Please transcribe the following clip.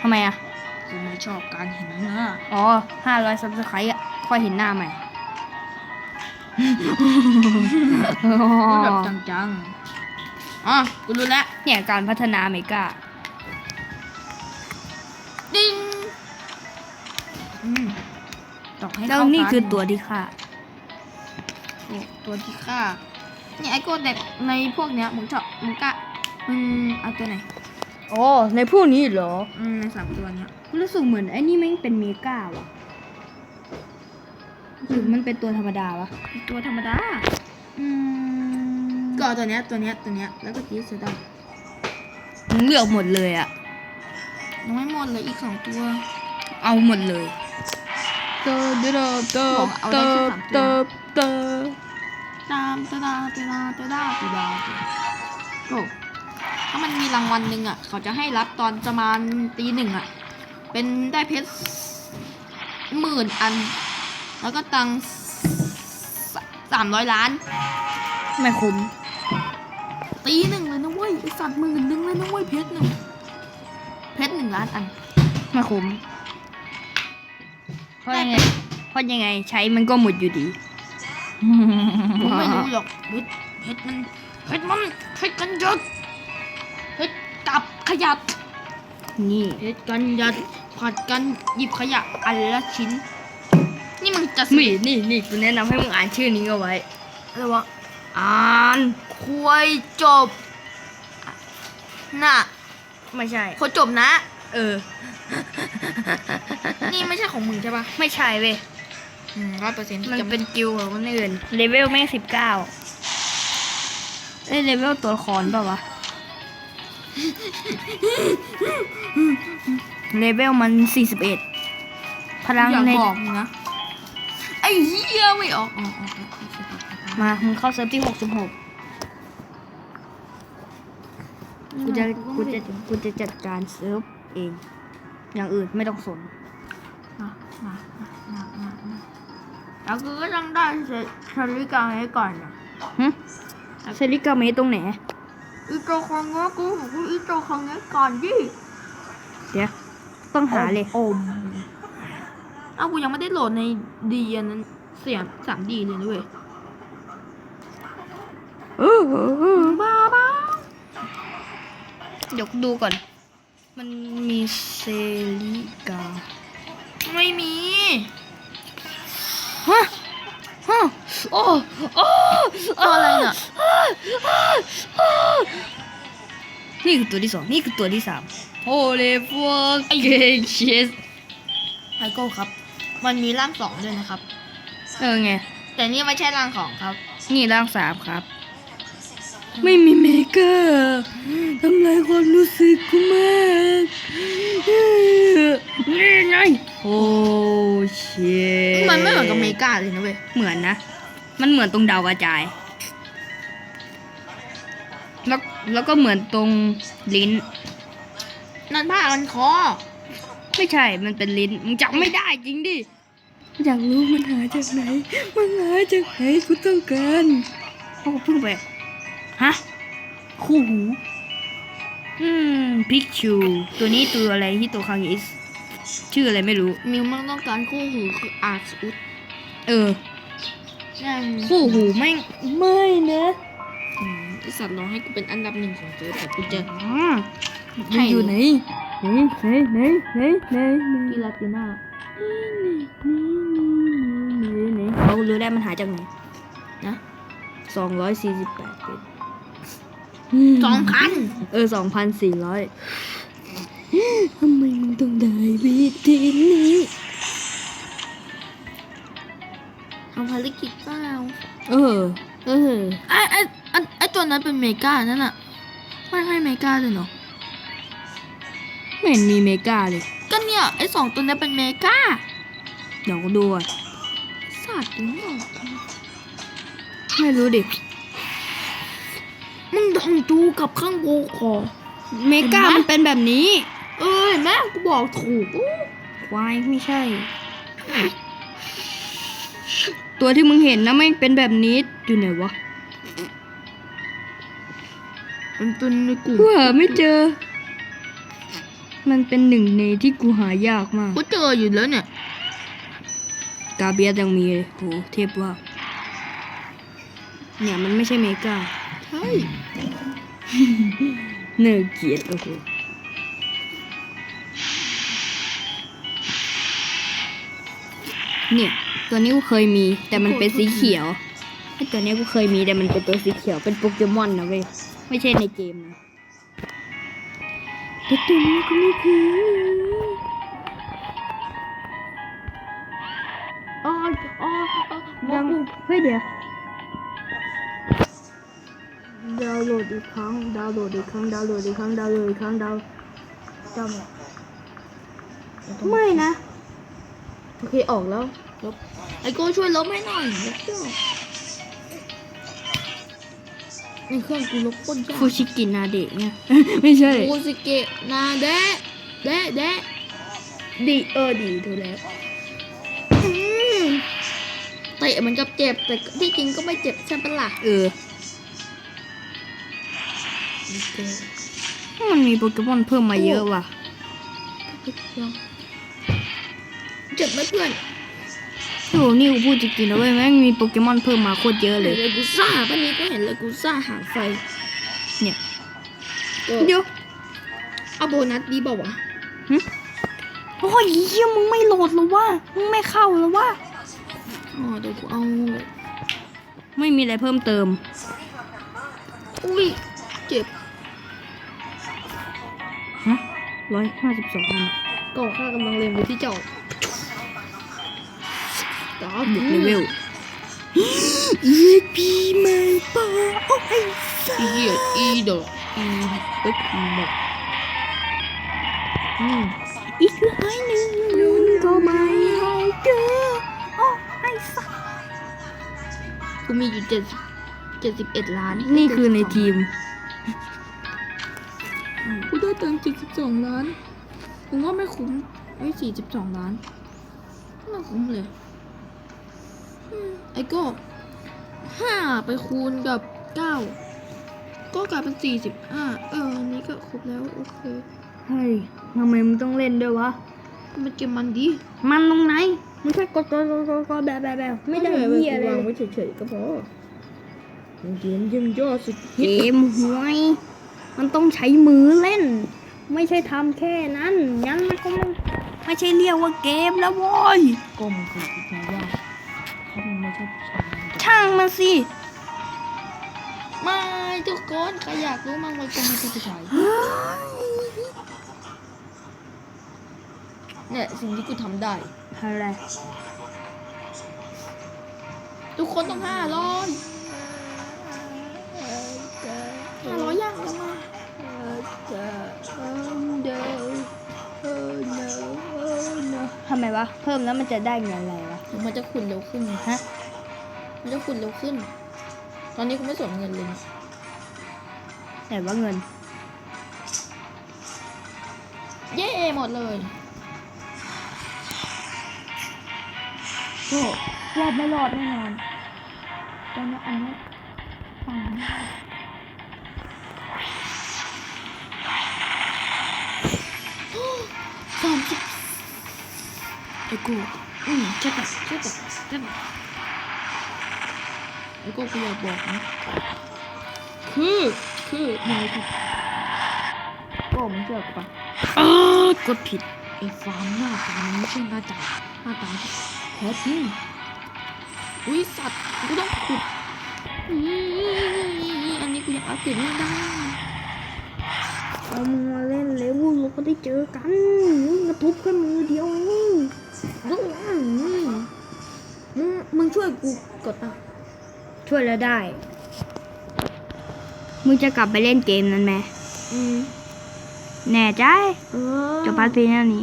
ทำไมอะกูไม่ชอบการเห็นหน้าอ๋อห้าร้อยซับสไครต์อะค่อยเห็นหน้าใหม่พูดแบบจังๆอ๋อกูรู้แล้วเนี่ยการพัฒนาเมกาดิ้งอืมตอกให้แล้วเข้านี่กันคือตัวที่ฆ่าตัวตัวที่ฆ่าเนี่ยไอ้โกเด็กในพวกเนี้ยมึงชอบมึงกะมึงเอาตัวไหน อ๋อในพวกนี้เหรอ อืมในสามตัวเนี้ยรู้สึกเหมือนไอ้นี่แม่งเป็นเมกาว่ะหรือมันเป็นตัวธรรมดาวะตัวธรรมดา อืมก็เอาตัวเนี้ยตัวเนี้ยตัวเนี้ยแล้วก็ตีเสือดมึงเลือกหมดเลยอะำยังไม่หมดเลยอีกสองตัว เอาหมดเลยเติบเติบเติบอกบเอาได้เติแค่บสามตัวเติบเติบตามตาดาตาดาตาดาตาดาโอ้ ถ้ามันมีรางวัลหนึ่งอะ เขาจะให้รับตอนประมาณตีหนึ่งอะ เป็นได้เพชรหมื่นอัน แล้วก็ตังสามร้อยล้าน ไม่คุ้ม ตีหนึ่งเลยนะเว้ยไอสัตว์หมื่นหนึ่งเลยนะเว้ยเพชรหนึ่งเพชรหนึ่งล้านอัน ไม่คุ้ม เพราะยังไง เพราะยังไงใช้มันก็หมดอยู่ดี ผมไม่รู้หรอกเพชรเพชรมันเพชรมันเพชรกันยัดเพชร กับขยับนี่เพชรกันยัดผัดกันหยิบขยะอันละชิ้น นี่มันจะนี่นี่นี่กูแนะนำให้มึงอ่านชื่อนี้เอาไว้อะไรวะอ่านคุยจบน่ะไม่ใช่คุยจบนะ เออ นี่ไม่ใช่ของมึงใช่ปะไม่ใช่เว้ยร้อยเปอร์เซ็นต์มันจะเป็นกิลด์ของคนอื่นเลเวลแม่งสิบเก้าเอ้ยเลเวลตัวละครเปล่าวะ เลเวลมันสี่สิบเอ็ดพลังอย่าในบอกมึงนะ ไอ้เหี้ยไม่ออกออกออกออกออกออกออกมามึงเข้าเซิร์ฟที่หกสิบหกกูจะกูจะกูจะจัดการเซิร์ฟเอง อย่างอื่นไม่ต้องสนมามามามามาแล้วกูก็ต้องได้เสร็จชาลิกาให้ก่อนนะหึเซริกาเมตรงไหน อีโตคองเงี้ยกูบอกกูอีโตคองเงี้ยก่อนดิเดี๋ยวต้องหาเลยโอมเอ้ากูยังไม่ได้โหลดในดีอันนั้นเสียงสามดีเลยนะเว้ยเออเออเออบ้าบ้าเดี๋ยวดูก่อน มันมีเซริกา ไม่มี ฮะฮะ โอ้โอ้ตัวอะไรน่ะนี่คือตัวที่สองนี่คือตัวที่สามโอ้เลฟวกเกชสไอโก้ครับ มันมีร่างสองด้วยนะครับ เออไง แต่นี่ไม่ใช่ร่างของครับ นี่ร่างสามครับ ไม่มีเมกาทำลายความรู้สึกกูมากนี่ไง โอ้เชมันไม่เหมือนกับเมกาเลยนะเว้ย เหมือนนะ มันเหมือนตรงดาวกระจาย แล้วแล้วก็เหมือนตรงลิ้น นั่นผ้ากันคอ ไม่ใช่ มันเป็นลิ้น มึงจำไม่ได้จริงดิ อยากรู้มันหาจากไหน มันหาจากไหนกูต้องการโอ้เพิ่งไป ฮะ คู่หู อืม พิกชู ตัวนี้ตัวอะไรที่ตัวคังอิส ชื่ออะไรไม่รู้ มิวมันต้องการคู่หูคืออาร์อุดเออ นั่นคู่หูแม่งไม่นะอืมไอสัตว์รอให้กูเป็นอันดับหนึ่งของเจอแต่กูเจออืมมันอยู่ไหนไหนไหนไหนไหนไหนกีลาติน่าเขารู้ได้มันหาจากไหนนะสองร้อยสี่สิบแปดเป็นสองพันเออสองพันสี่ร้อยทำไมมึงต้องได้วิธีนี้ ทำภารกิจเปล่าเออ เออไอไอไอ้ไอตัวนั้นเป็นเมกานั่นอะไม่ให้เมกาเลยเนาะไม่เห็นมีเมกาเลย ก็เนี่ยไอสองตัวนี้เป็นเมกาเดี๋ยวดูอะสัตว์นี่ไม่รู้ดิ มึงลองดูกับข้างโบคอเมกาเห็นไหมมันเป็นแบบนี้ เออเห็นไหมกูบอกถูกอู้วายไม่ใช่ ตัวที่มึงเห็นนะไม่งเป็นแบบนี้อยู่ไหนวะมันเป็นในกลุ่มกูหาไม่เจอ มันเป็นหนึ่งในที่กูหายากมากกูเจออยู่แล้วเนี่ย กาเบียสยังมีเลยโหเทพว่ากเนี่ยมันไม่ใช่เมกาใช่เนอเกียดโอ้โหเนี่ย ตัวนี้กูเคยมีแต่มันเป็นสีเขียวไอตัวนี้กูเคยมีแต่มันเป็นตัวสีเขียวเป็นโปเกมอนนะเว้ยไม่ใช่ในเกมนะแต่ตัวนี้ก็ไม่เคยอ๋ออ๋ออ๋อยังเฮ้ยเดี๋ยวดาวน์โหลดอีกครั้งดาวน์โหลดอีกครั้งดาวน์โหลดอีกครั้งดาวน์โหลดอีกครั้งดาวน์จำเนี่ยไม่นะ โอเค ออกแล้วลบ ไอโก้ช่วยลบให้หน่อยลบด้วยนี่เครื่องกูลบคนยากฟูชิกินาเดะเนี่ย ไม่ใช่โอซิเกะนาเดะเดะเดะดีเออดีถูกแล้วอืมเตะมันกับเจ็บแต่ที่จริงก็ไม่เจ็บใช่ปะล่ะเออมันมีโปเกมอนเพิ่มมาเยอะว่ะเจ็บไหมเพื่อน โอ้นี่กูพูดจริงๆนะเว้ยแม่งมีโปเกมอนเพิ่มมาโคตรเยอะเลยเลยกูซ่าป้านี้ก็เห็นเลยกูซ่าหาไฟ เนี่ยก็เดี๋ยวเอาโบนัสดีเปล่าวะโอ้ยเยี่ยมึงไม่โหลดหรอวะมึงไม่เข้าหรอวะอ๋อเดี๋ยวกูเอา ไม่มีอะไรเพิ่มเติม อุ้ย เจ็บ ฮะร้อยห้าสิบสองอันก่อข้ากำลังเล็งไปที่เจ้าตา บวกเลเวลอีพีไม่ป้าโอ้ยอีเหี้ยอีดอกอีเอ๊ะอีหมดอืมอีกคือไอ้หนึ่งก็ไม่ให้เจอโอ้ไอ้สัสกูมีอยู่เจ็ดเจ็ดสิบเอ็ดล้าน นี่คือในทีมกูได้ตังค์เจ็ดสิบสองล้านมึงว่าไม่คุ้มไอ้สี่สิบสองล้านไม่คุ้มเลยอืม ไอ้ก็ห้าไปคูณกับเก้าก็กลายเป็นสี่สิบห้าเอออันนี้ก็ครบแล้วโอเค เฮ้ยทำไมมึงต้องเล่นด้วยวะ มันเกมมันดีมันตรงไหนมึงแค่กดกดกดกดกดแบบแบบแบบไม่ได้เหี้ยอะไรวางเลยไว้เฉยๆก็พอเกมยังยอดสุดเกมหวยมันต้องใช้มือเล่น ไม่ใช่ทำแค่นั้นงั้นมันก็ไม่ไม่ใช่เรียกว่าเกมแล้วโว้ยก็มันคือผู้ชายว่าถ้ามึงไม่ใช่ผู้ชายมึงจะช่างมาสิไม่ทุกคนใครอยากรู้มั่งว่าก็ไม่ใช่ผู้ชายเนี่ยสิ่งที่กูทำได้อะไรทุกคนต้องห้าร้อยห้าร้อยยากจังมาทำไมวะ เพิ่มแล้วมันจะได้เงินอะไรวะเดี๋ยวมันจะขุนเร็วขึ้นฮะ มันจะขุนเร็วขึ้น ตอนนี้กูไม่สนเงินเลยแต่ว่าเงิน เย่หมดเลยก็รอดไม่รอดแน่นอนตอนนี้อันนี้ฟังสามสิบไอ้กูอืมใช่ปะใช่ปะใช่ปะ ไอ้กูกูอยากบอกนะ คือ คือมายครับก็มึงเชื่อกูปะเออกดผิดไอ้ฟาร์มหน้าตามันไม่ใช่หน้าตาหน้าตาแท้จริงอุ้ยสัตว์กูต้องขุดอีอันนี้กูยังอัปเกรดไม่ได้เอามึงมาเล่นเร็วเราก็ได้เจอกันมึงกระทุบแค่มือเดียวเองมึงมึงมึงช่วยกูกดอะ ช่วยแล้วได้ มึงจะกลับไปเล่นเกมนั้นไหมอืมแน่ใจ เออ จบพาร์ทเพลงแนวนี้